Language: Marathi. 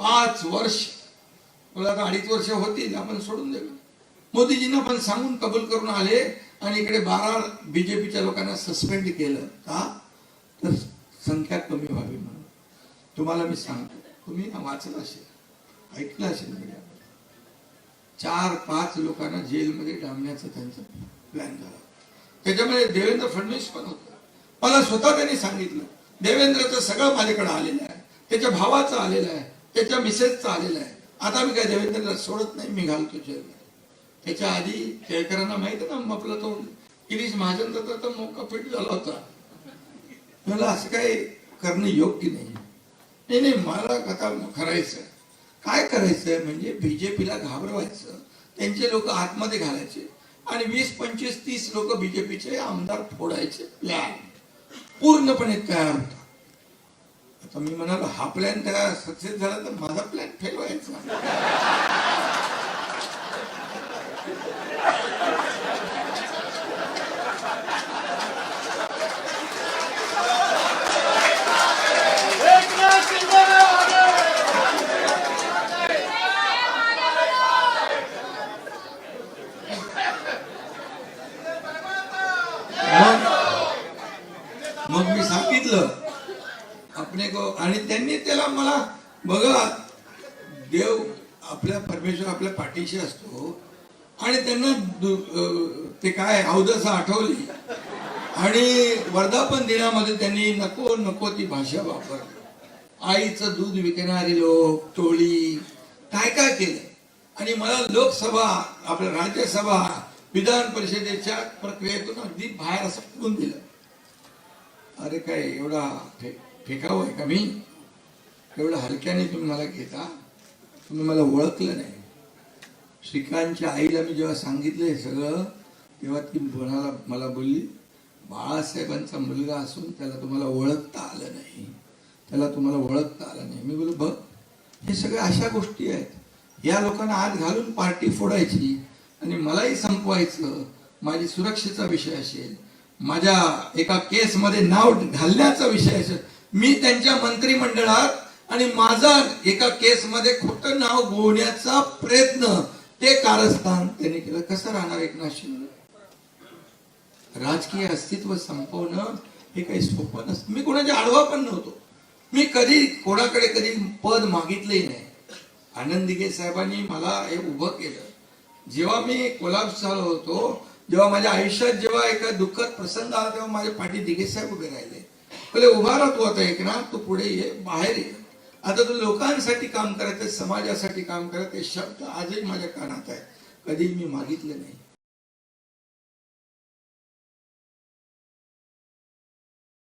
पाच वर्ष. मला आता अडीच वर्ष होतील आपण सोडून देऊ. मोदीजींना पण सांगून कबूल करून आले आणि इकडे बारा बीजेपीच्या लोकांना सस्पेंड केलं का? तर संख्या कमी व्हावी म्हणून. तुम्हाला मी सांगतो तुम्ही वाचलं असेल ऐकलं असेल चार पाच लोकांना जेलमध्ये डांबण्याचा त्यांचा प्लॅन झाला. त्याच्यामध्ये देवेंद्र फडणवीस पण होता. मला स्वतः त्यांनी सांगितलं देवेंद्रचं सगळं माझ्याकडे आलेलं आहे त्याच्या भावाचं आलेलं आहे. त्याच्या मिसेसचं आलेलं आहे. आता मी काय देवेंद्रला सोडत नाही मी घालतो जेलमध्ये. त्याच्या आधी केळकरांना माहिती ना आपला तो गिरीश महाजनचा तर मोका फिट झाला होता. मला असं काही करणं योग्य नाही. नाही नाही मला कथा करायचं काय करायचं म्हणजे बीजेपीला घाबरवायचं त्यांचे लोक आतमध्ये घालायचे आणि वीस पंचवीस तीस लोक बीजेपीचे आमदार फोडायचे प्लॅन पूर्णपणे तयार होता. तर मी म्हणालो हा प्लॅन त्या सक्सेस झाला तर माझा प्लॅन फेल व्हायचा. मग मी सांगितलं आपले को आणि त्यांनी त्याला मला बघा देव आपल्या परमेश्वर आपल्या पाठीशी असतो आणि त्यांना ते काय अवदसा आठवली. आणि वर्धापन दिनामध्ये त्यांनी नको नको ती भाषा वापरली आईचं दूध विकणारे लोक टोळी काय काय केलं? आणि मला लोकसभा आपल्या राज्यसभा विधान परिषदेच्या प्रक्रियेतून अगदी बाहेर असं दिलं. अरे काय एवढा फे फेकावं आहे का मी? एवढं हलक्याने तुम्ही मला घेता तुम्ही मला ओळखलं नाही. श्रीकांतच्या आईला मी जेव्हा सांगितलं हे सगळं तेव्हा ती म्हणाला मला बोलली बाळासाहेबांचा मुलगा असून त्याला तुम्हाला ओळखता आलं नाही. त्याला तुम्हाला ओळखता आलं नाही. मी बोलू बघ हे सगळ्या अशा गोष्टी आहेत. या लोकांना आत घालून पार्टी फोडायची आणि मलाही संपवायचं. माझी सुरक्षेचा विषय असेल. माझ्या एका केसमध्ये नाव घालण्याचा विषय असेल. मी त्यांच्या मंत्रिमंडळात आणि माझा एका केसमध्ये खोटं नाव गोवण्याचा प्रयत्न ते कारस्थान त्यांनी केलं. कसं राहणार एकनाथ शिंदे राजकीय अस्तित्व संपवणं हे काही सोपं नसतं. मी कोणाच्या आडवा पण नव्हतो. मी कधी कोणाकडे कधी पद मागितलंही नाही. आनंद दिघे साहेबांनी मला हे उभं केलं. जेव्हा मी कोल्हापूर झालो होतो जेव्हा माझ्या आयुष्यात जेव्हा एका दुःखद प्रसंग आला तेव्हा माझ्या पाठी दिघे साहेब उभे राहिले. पहिले उभा राहतो आता एक ना तू पुढे ये बाहेर ये. आता तू लोकांसाठी काम करत आहे समाजासाठी काम करत आहे शब्द आजही माझ्या कानात आहे. कधी मी मागितले नाही.